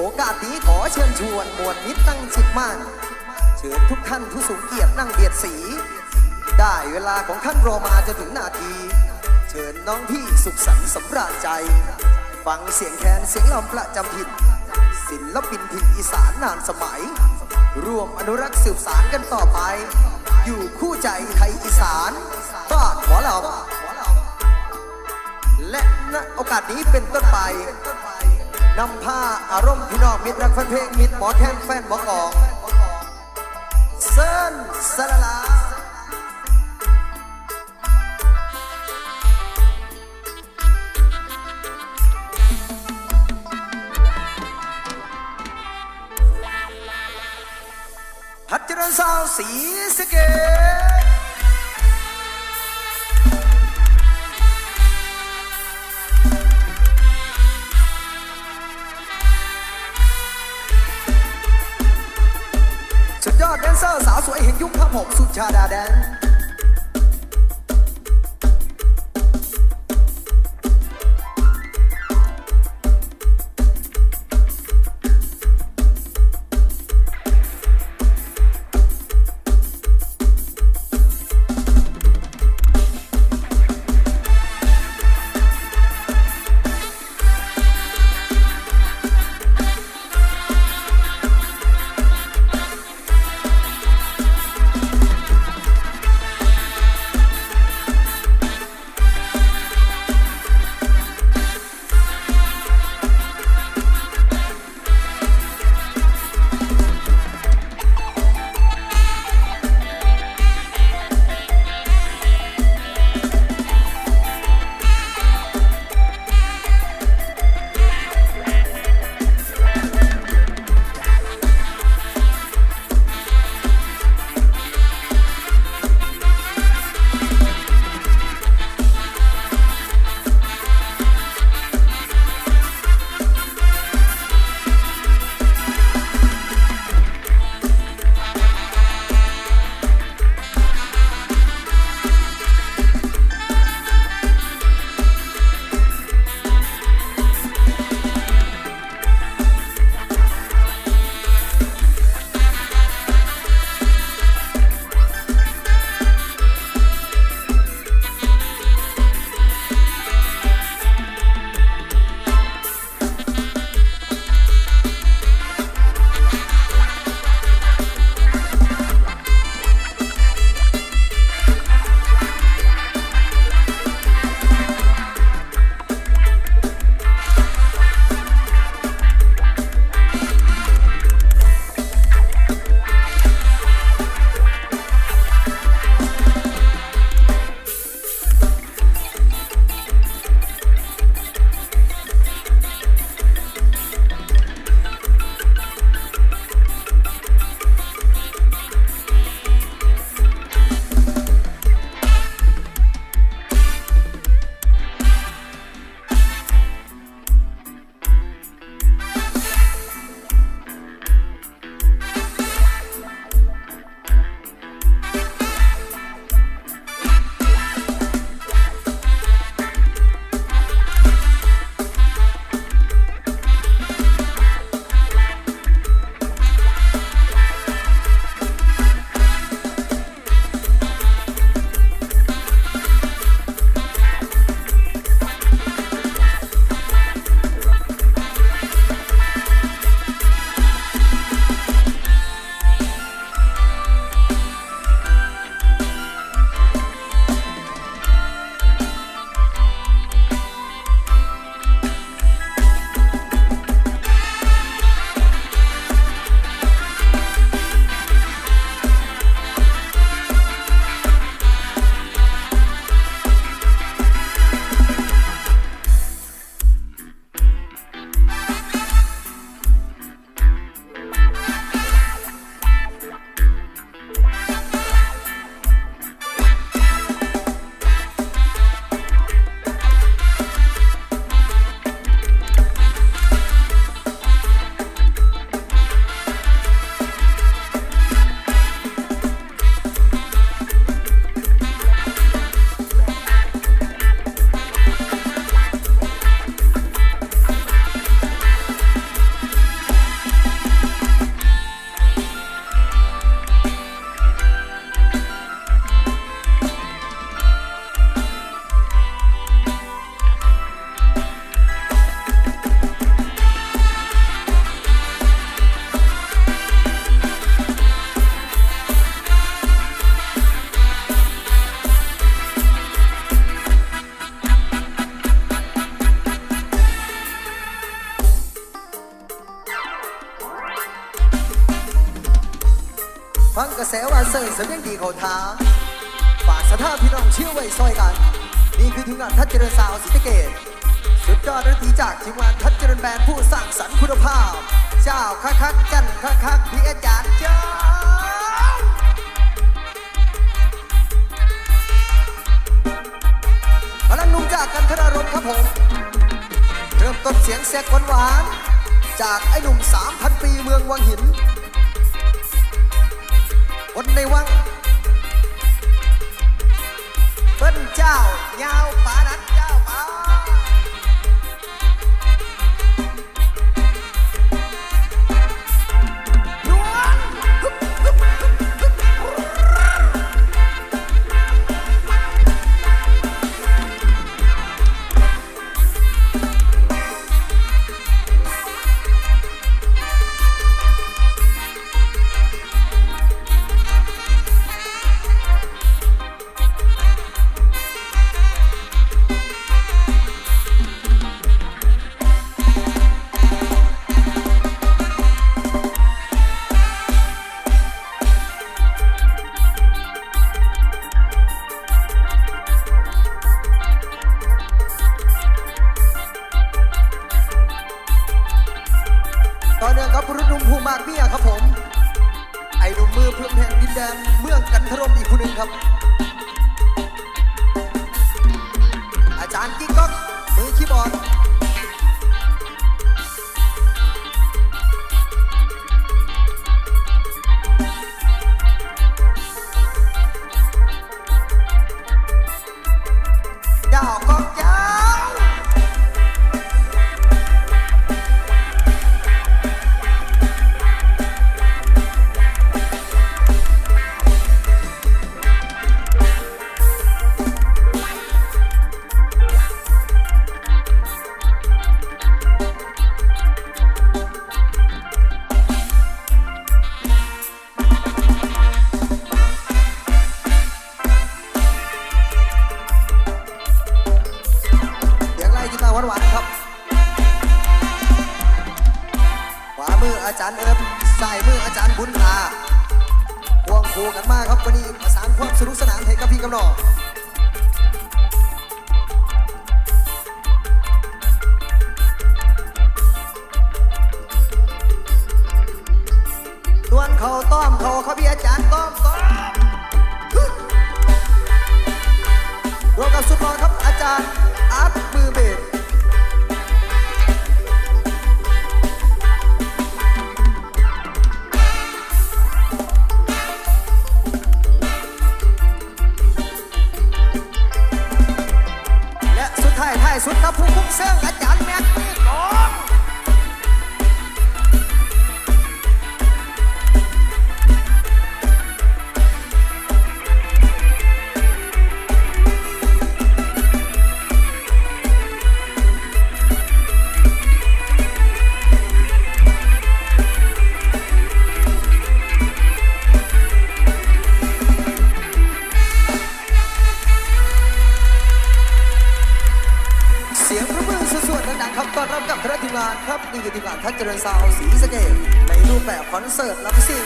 โอกาสนี้ขอเชิญชวนมวลมิตรตั้งจิตมั่นเชิญทุกท่านผู้สูงเกียรตินั่งเบียดสี ได้เวลาของท่านรอมาจะถึงนาที เชิญน้องพี่สุขสันต์สำราญใจ ฟังเสียงแคนเสียงลำประจำถิ่นศิลปินถิ่นอีสานนานสมัย ร่วมอนุรักษ์สืบสารกันต่อไป อยู่คู่ใจไทยอีสานบ้านหมอลำและณโอกาสนี้เป็นต้นไป นำผ้าอารมณ์พี่น้องมิตรรักแฟนเพลงมิตรหมอแคนแฟนหมอกองเซินสลาลาพัชรสาวสีสเกต ยุคข้าผมสุชาดาแดน ฟังกระแสว่าเสยเสยงดีเขาท้าฝากสถาพี่น้องเชื่อไว้ซอยกัน นี่คือทีมงานทัศเจริญสาวสิทธิเกตสุดยอดดนตรีจากทีมงานทัศเจริญแบรนด์ผู้สร้างสรรค์คุณภาพ เจ้าคักคักจันคักคักพี่อาจารย์เจ้าพลังนุ่มจากกันธนารมครับผม เริ่มต้นเสียงแซกหวานๆจากไอ้หนุ่ม 3,000 ปีเมืองวังหิน คนในวังเปิ้นเจ้ายาวปานัด เขาต้อมเขาเขาพี่อาจารย์ต้อมต้อมรวมกับสุดหล่อครับอาจารย์อาร์ตมือเบสและสุดท้ายท้ายสุดครับผู้คุ้มเสื่องอาานครับต้อนรับกับคณะทีมงานครับนี่คือทีมงานทัศน์เจริญซาวสีสเกตในรูปแบบคอนเสิร์ตลำซิ่ง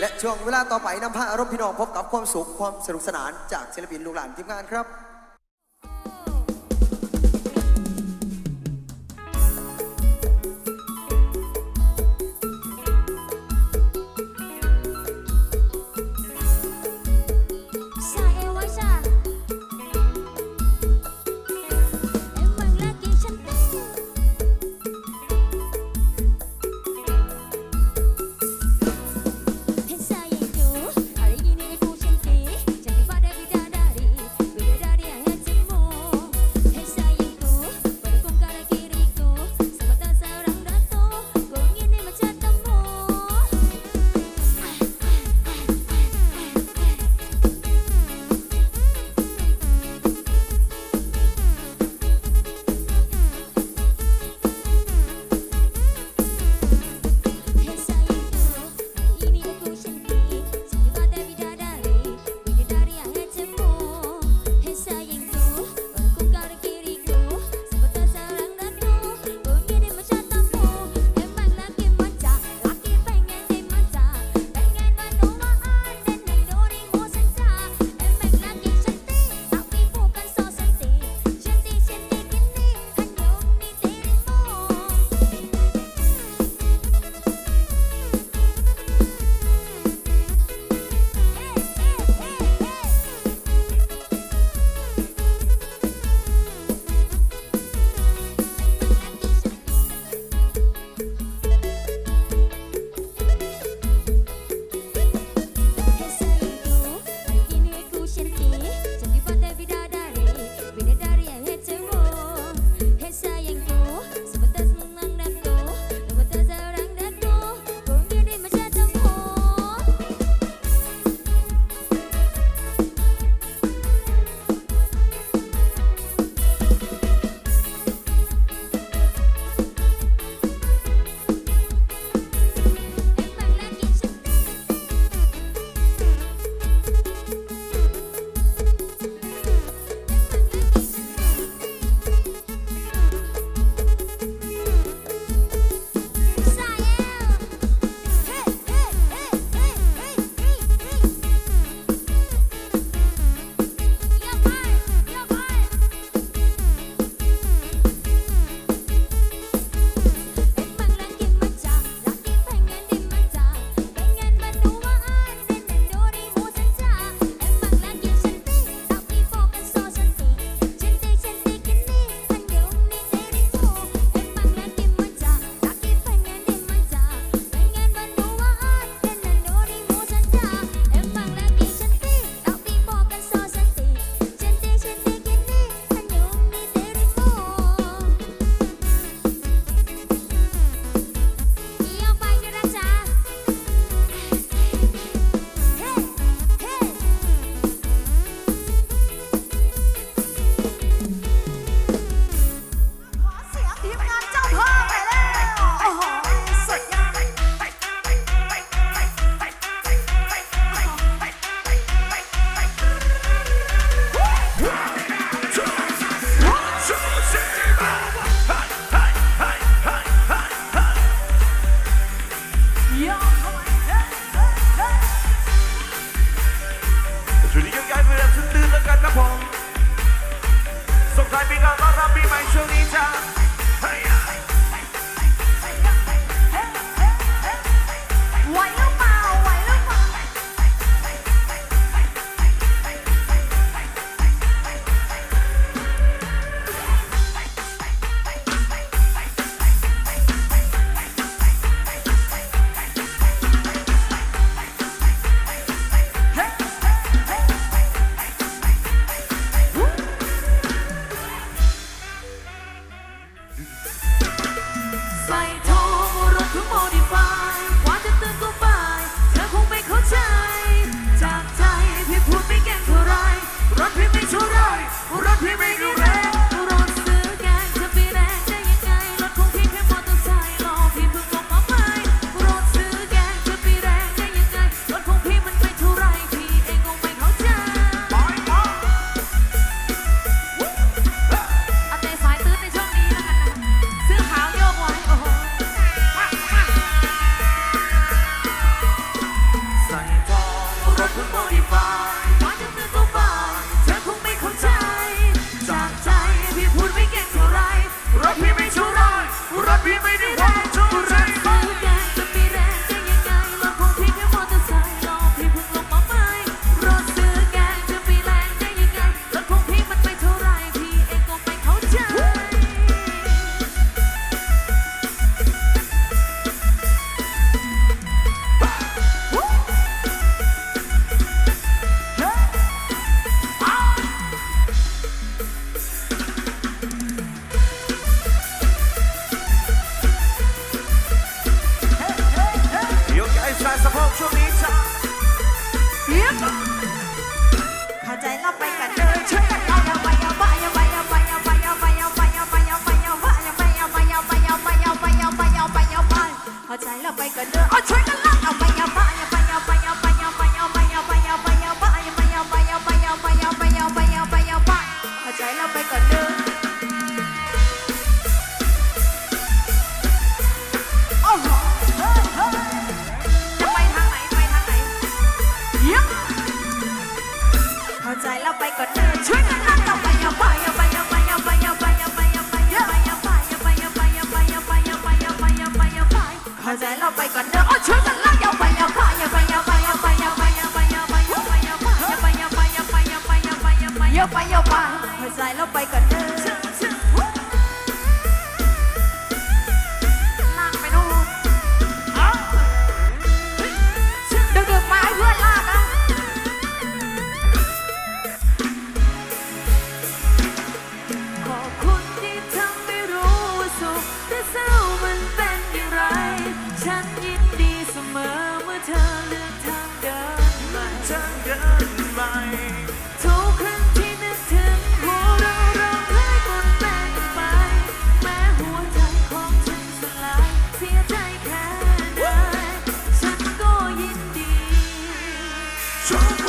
และช่วงเวลาต่อไปนำพาอารมณ์พี่น้องพบกับความสุขความสนุกสนานจากศิลปินลูกหลานทีมงานครับ ก็เธอช่วยกันนั่งต่อไปอย่าไปอย่าไปอย่าไปอย่าไปอย่าไปอย่าไปอย่าไปอย่าไปอย่าไปอย่าไปอย่าไปอย่าไปอย่าไปอย่าไปอย่าไปอย่าไปอย่าไปเข้าใจเราไปก่อนเด้อโอ้ช่วยกันนั่งอย่าไปอย่าไปอย่าไปอย่าไปอย่าไปอย่าไปอย่าไปอย่าไปอย่าไปอย่าไปอาไปอาไปอาไปอาไปอาไปอาไปอาไปเขาใจเราไปก่อน Strong.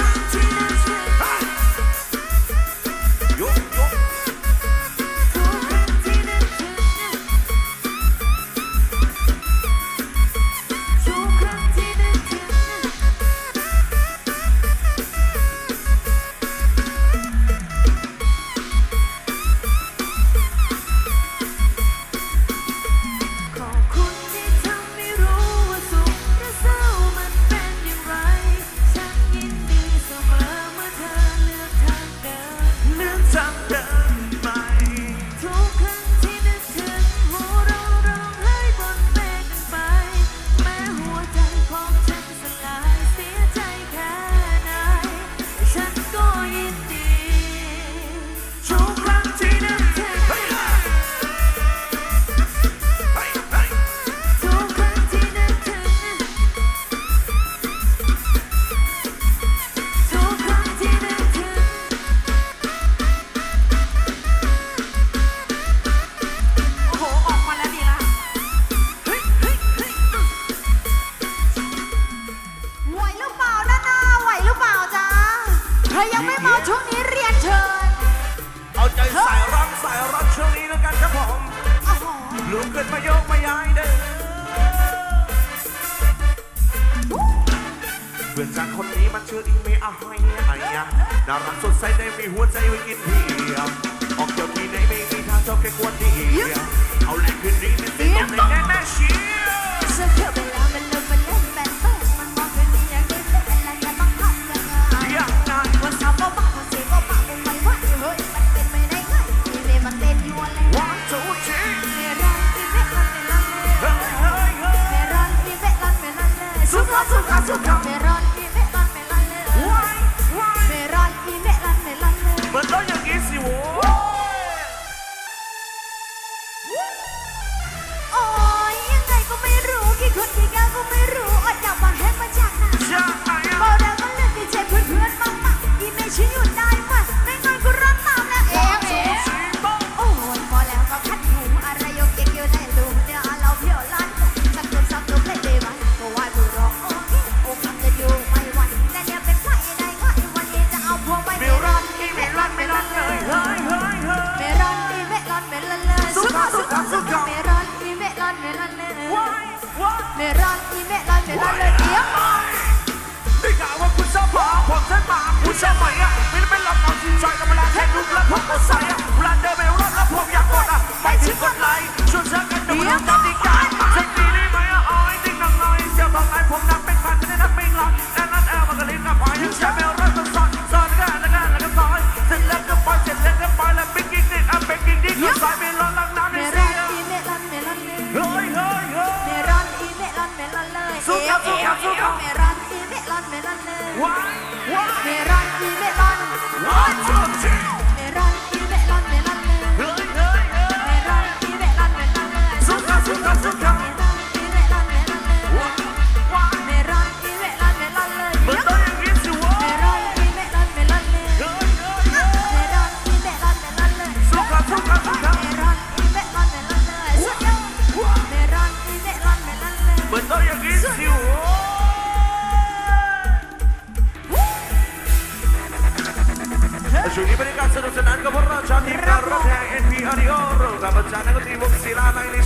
try to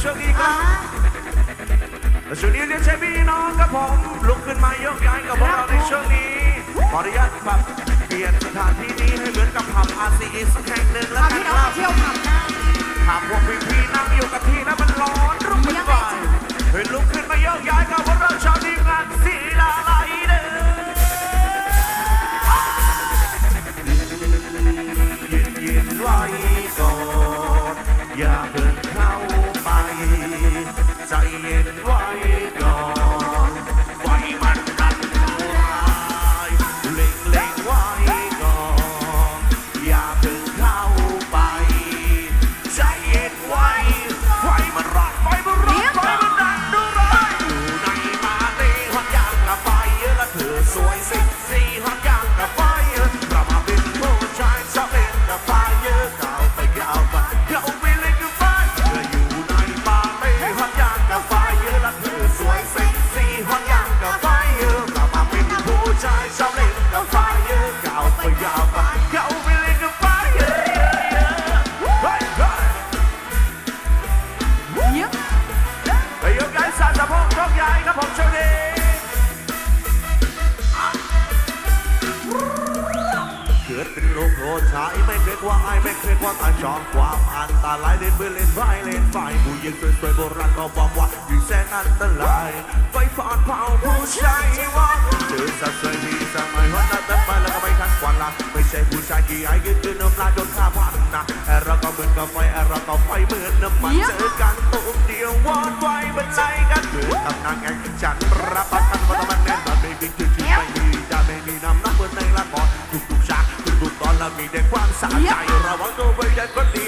ช่วงนี้ก็ช่วงนี้เรียนใช้พี่น้องกับผมลุกขึ้นมายกย้ายกับพวกเราในช่วงนี้ขออนุญาตปรับเปลี่ยนสถานที่นี้ให้เหมือนกับผับอาซีอีสักแห่งหนึ่งแล้วกันงครับเล่นถากพวกพี่ๆนั่งอยู่กับที่แล้วมันร้อนรุ่มไม่ไหวให้ลุกขึ้นมายกย้ายกับพวก ช่ผู้ชายที่ไอ้ยืดตื้นน้ำลายจนข้าพันนะเราก็เหมือนกับไฟเราก็ไฟเหมือนน้ำมันเจอกันตุ่มเดียววอดไว้บันใจกันเหมือนตำนานแข่งฉันรับประทานว่าตะมันแน่นอนไม่มีที่ที่ไม่มีจะไม่มีน้ำนักเมื่อในละครทุกๆฉากทุกๆตอนเรามีแต่ความสะใจระวังตัวไว้ยันคนดี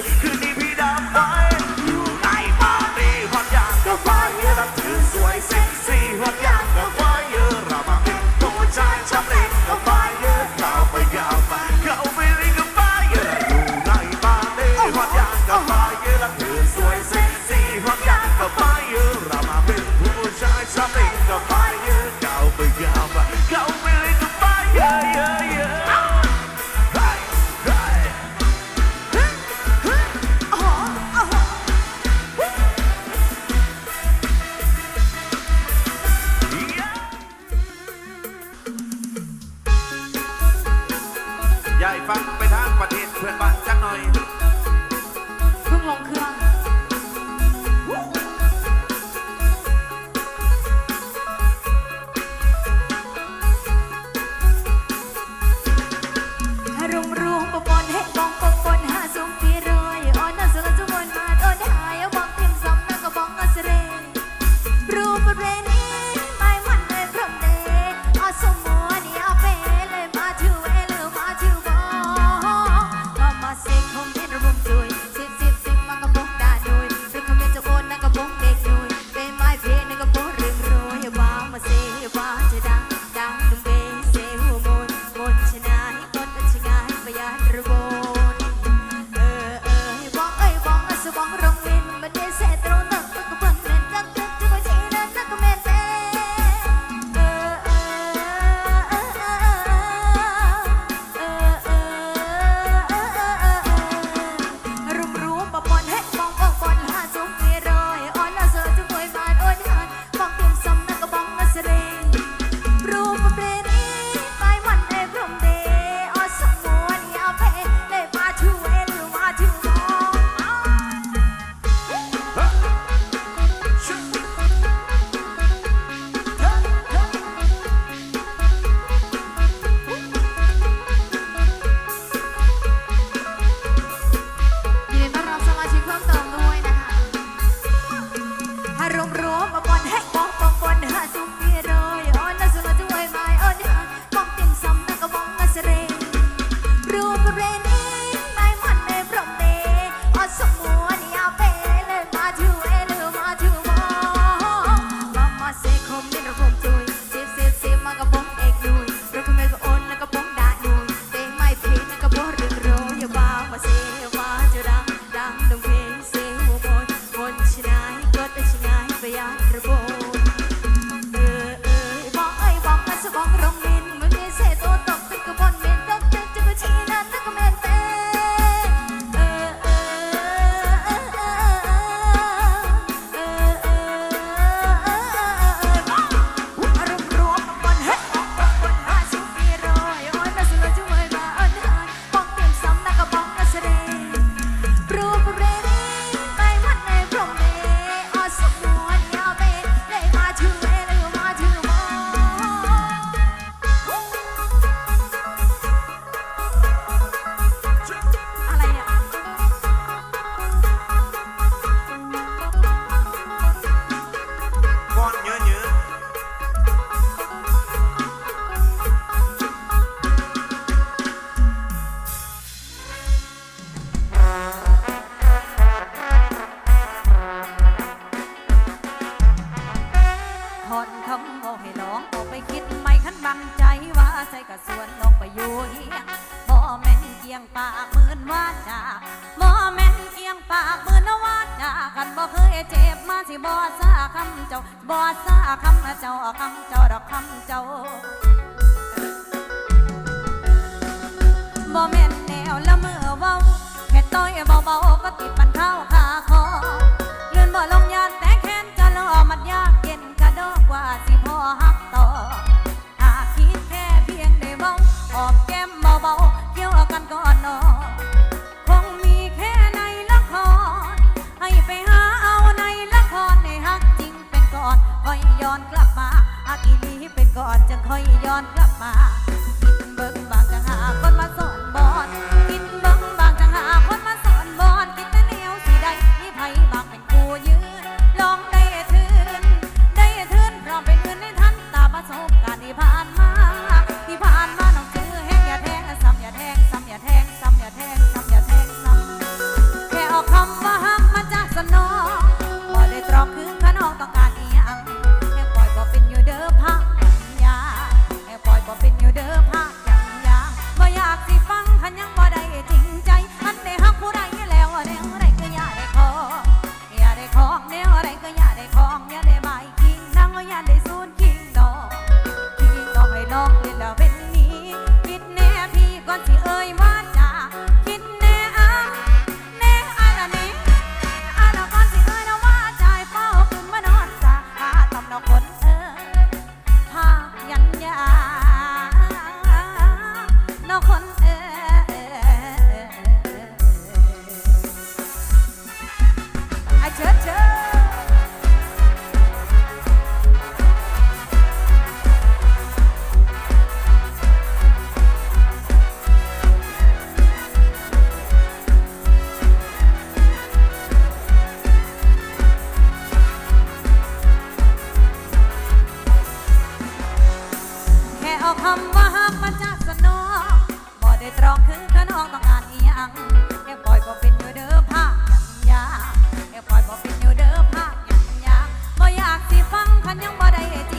เอาคำว่าฮักมาจากสนอบ่ได้ตรองคือขนองต้องการอีหยังแอบปล่อยบ่เป็นอยู่เด้อภาคยัำยาแอบปล่อยบ่เป็นอยู่เด้อภาคยัำยาบ่อยากสิฟังคันยังบ่ได้จริง